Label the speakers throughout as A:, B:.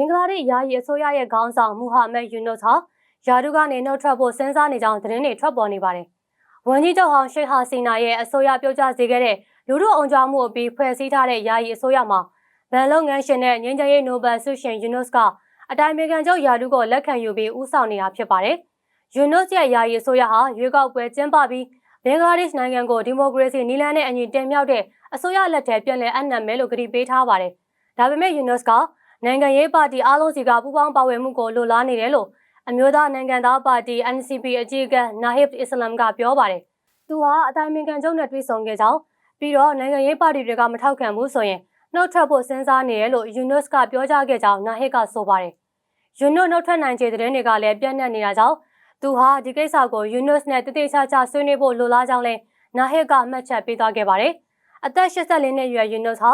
A: င်္ဂလားဒေ့ရှ်ယာယီအစိုးရရဲ့ခေါင်းဆောင်မူဟာမက်ယူနွတ်ဟာယာဒူကနေနှုတ်ထွက်ဖို့စဉ်းစားနေကြောင်းသတင်းတွေထွက်ပေါ်နေပါတယ်။ဝန်ကြီးချုပ်ဟောင်းရှိတ်ဟာစီနာရဲ့အစိုးရပြုတ်ကျစေခဲ့တဲ့လူထုအုံကြွမှုအပြီးဖွဲ့စည်းထားတဲ့ယာယီအစိုးရမှာဗန်လုပ်ငန်းရှင်နဲ့ငင်းချရေးနိုဘယ်ဆုရှင်ယူနွတ်ကအတိုင်ပင်ခံချုပ်ယာဒူကိုလက်ခံယူပြီးဦးဆောင်နေတာဖြစ်ပါတယ်။ယူနွတ်ရဲ့ယာယီအစိုးရဟာရွေးကောက်ပွဲကျင်းပပြီးဘင်္ဂလားဒေ့ရှ်နိုင်ငံကိုဒီမိုကရေစီနည်းလမ်းနဲ့အညီတင်မြှောက်တဲ့အစိုးရလက်ထက်ပြန်လည်အနံ့မဲလို့ကတိပေးထားပါတယ်။ဒါပေမဲ့ယူနွတ်က နိုင်ငံရေးပါတီအားလုံးစီကပူးပေါင်းပါဝင်မှုကိုလိုလားနေတယ်လို့အမျိုးသားနိုင်ငံသားပါတီ NCP အကြီးအကဲနာဟစ်အစ္စလမ်ကပြောပါတယ်။သူဟာအတိုင်းအမြင်ချုပ်နဲ့တွေ့ဆုံခဲ့ကြောင်းပြီးတော့နိုင်ငံရေးပါတီတွေကမထောက်ခံဘူးဆိုရင်နှုတ်ထွက်ဖို့စဉ်းစားနေတယ်လို့ယူနွတ်ကပြောကြားခဲ့ကြောင်းနာဟစ်ကဆိုပါတယ်။ယူနွတ်နှုတ်ထွက်နိုင်ခြေသတင်းတွေကလည်းပြန့်နှံ့နေတာကြောင့်သူဟာဒီကိစ္စကိုယူနွတ်နဲ့တတိချာချာဆွေးနွေးဖို့လိုလားကြောင်းလဲနာဟစ်ကအမှတ်ချက်ပေးသွားခဲ့ပါတယ်။အသက်84နှစ်အရွယ်ယူနွတ်ဟာ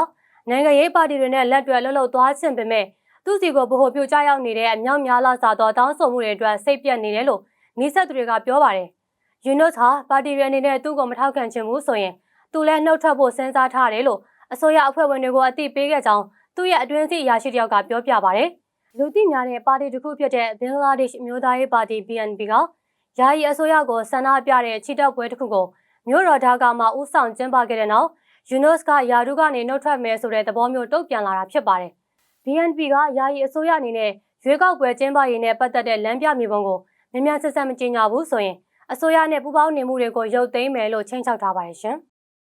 A: နိုင်ငံရေးပါတီတွေနဲ့လက်တွဲလှုပ်လှုပ်သွားချင်ပေမဲ့သူစီကိုဗဟိုပြုကြားရောက်နေတဲ့အမြောက်များလာစားသောတောင်းဆိုမှုတွေအတွက်စိတ်ပြတ်နေတယ်လို့နေဆက်သူတွေကပြောပါတယ်။ယူနွတ်ဟာပါတီတွေအနေနဲ့သူ့ကိုမထောက်ခံချင်ဘူးဆိုရင်သူလည်းနှုတ်ထွက်ဖို့စဉ်းစားထားတယ်လို့အစိုးရအဖွဲ့ဝင်တွေကိုအသိပေးခဲ့ကြောင်းသူ့ရဲ့အတွင်းစီအရာရှိတယောက်ကပြောပြပါတယ်။လူသိများတဲ့ပါတီတစ်ခုဖြစ်တဲ့ဘင်္ဂလားဒေ့ရှ်မျိုးသားရေးပါတီ BNP ကယာယီအစိုးရကိုဆန္ဒပြတဲ့ချီတက်ပွဲတစ်ခုကိုမြို့တော်ဒါကာမှာဥဆောင်ကျင်းပခဲ့တဲ့နောက် ယူနိုစ်ကယာဒူကနေနှုတ်ထွက်မယ်ဆိုတဲ့သဘောမျိုးတုံ့ပြန်လာတာဖြစ်ပါတယ်။ BNP ကယာယီအစိုးရအနေနဲ့ရွေးကောက်ပွဲကျင်းပရေးနဲ့ပတ်သက်တဲ့လမ်းပြမြေပုံကိုမြန်မြန်ဆန်ဆန်မကြေညာဘူးဆိုရင်အစိုးရနဲ့ပူးပေါင်းနေမှုတွေကိုရုပ်သိမ်းမယ်လို့ချိန်ချောက်ထားပါတယ်ရှင်။